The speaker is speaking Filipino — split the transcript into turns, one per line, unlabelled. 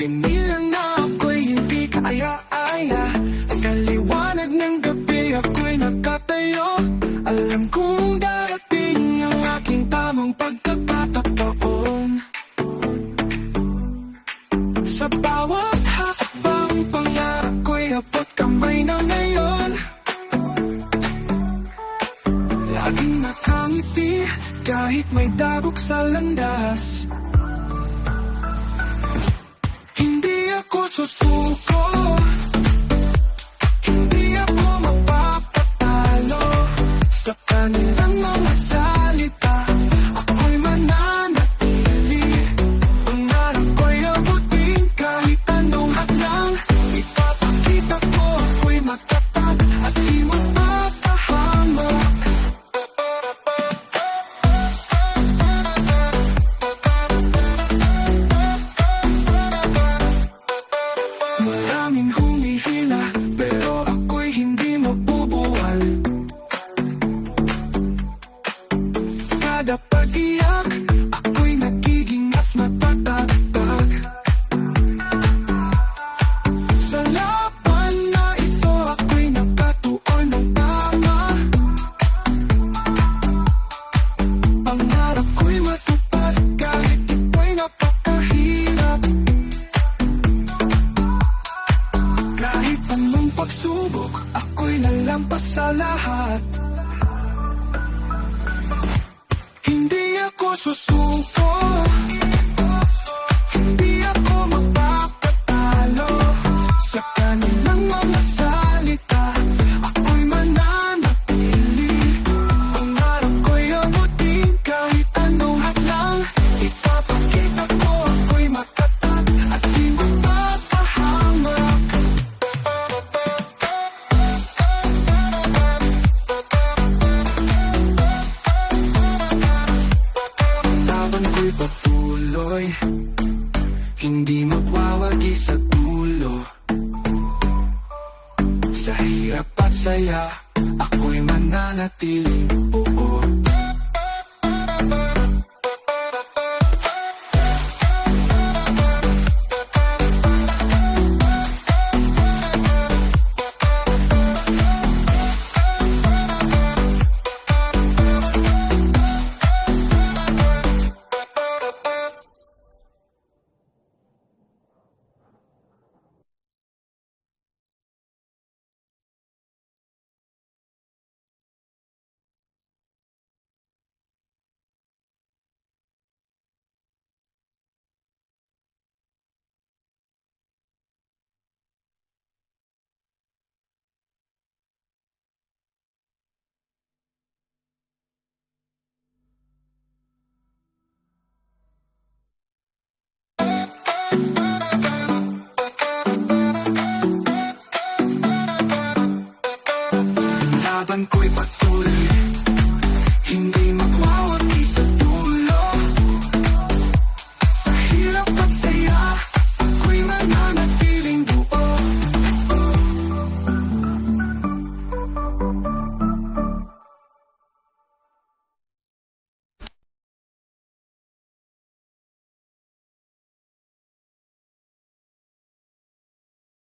Ganyan na ako'y hindi kaaya-aya Sa liwanag ng gabi ako'y nakatayo. Alam kong darating ang aking tamang pagkakatataon Sa bawat hakbang pangarap ko'y abot kamay na ngayon. Laging kahit may dabok sa landas. Suzuko lampas sa lahat. Hindi ako susuko. patuloy Hindi magwawagi sa tulo. Sa hirap at saya Ako'y mananatiling buo